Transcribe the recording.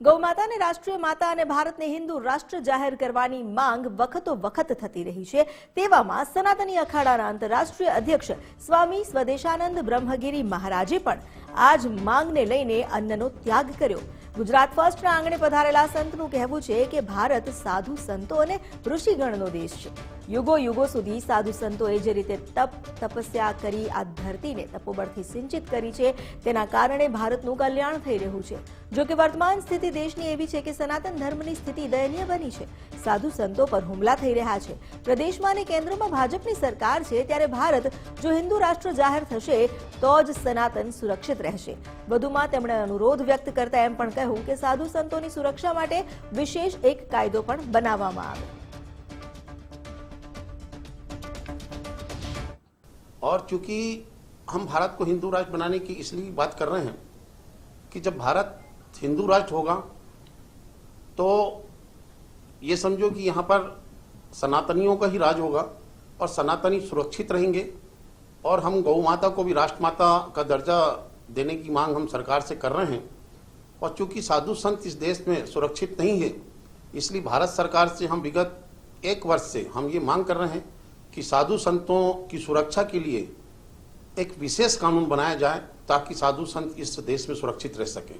ગૌમાતાને રાષ્ટ્રીય માતા અને ભારતને હિન્દુ રાષ્ટ્ર જાહેર કરવાની માંગ વખતો વખત થતી રહી છે. તેવામાં સનાતની અખાડાના આંતરરાષ્ટ્રીય અધ્યક્ષ સ્વામી સ્વદેશાનંદ બ્રહ્મગીરી મહારાજે પણ આ જ માંગને લઈને અન્નનો ત્યાગ કર્યો. ગુજરાત ફર્સ્ટના આંગણે પધારેલા સંતનું કહેવું છે કે ભારત સાધુ સંતો અને ઋષિગણનો દેશ છે. યુગો યુગો સુધી સાધુ સંતોએ જે રીતે તપ, તપસ્યા કરી, આ ધરતીને તપોબળથી સિંચિત કરી છે, તેના કારણે ભારતનું કલ્યાણ થઈ રહ્યું છે. જો કે વર્તમાન સ્થિતિ દેશની એવી છે કે સનાતન ધર્મની સ્થિતિ દયનીય બની છે સાધુ સંતો પર હુમલા થઈ રહ્યા છે પ્રદેશમાં અને કેન્દ્રમાં ભાજપની સરકાર છે ત્યારે ભારત જો હિન્દુ રાષ્ટ્ર જાહેર થશે તો જ સનાતન સુરક્ષિત રહેશે વધુમાં તેમણે અનુરોધ વ્યક્ત કરતા એમ પણ કહ્યું કે સાધુ સંતોની સુરક્ષા માટે વિશેષ એક કાયદો પણ બનાવવામાં આવે और चूंकि हम भारत को हिंदू राष्ट्र बनाने की इसलिए बात कर रहे हैं कि जब भारत हिंदू राष्ट्र होगा तो ये समझो कि यहाँ पर सनातनियों का ही राज होगा और सनातनी सुरक्षित रहेंगे और हम गौ माता को भी राष्ट्रमाता का दर्जा देने की मांग हम सरकार से कर रहे हैं। और चूँकि साधु संत इस देश में सुरक्षित नहीं है, इसलिए भारत सरकार से हम विगत एक वर्ष से हम ये मांग कर रहे हैं कि साधु संतों की सुरक्षा के लिए एक विशेष कानून बनाया जाए ताकि साधु संत इस देश में सुरक्षित रह सकें।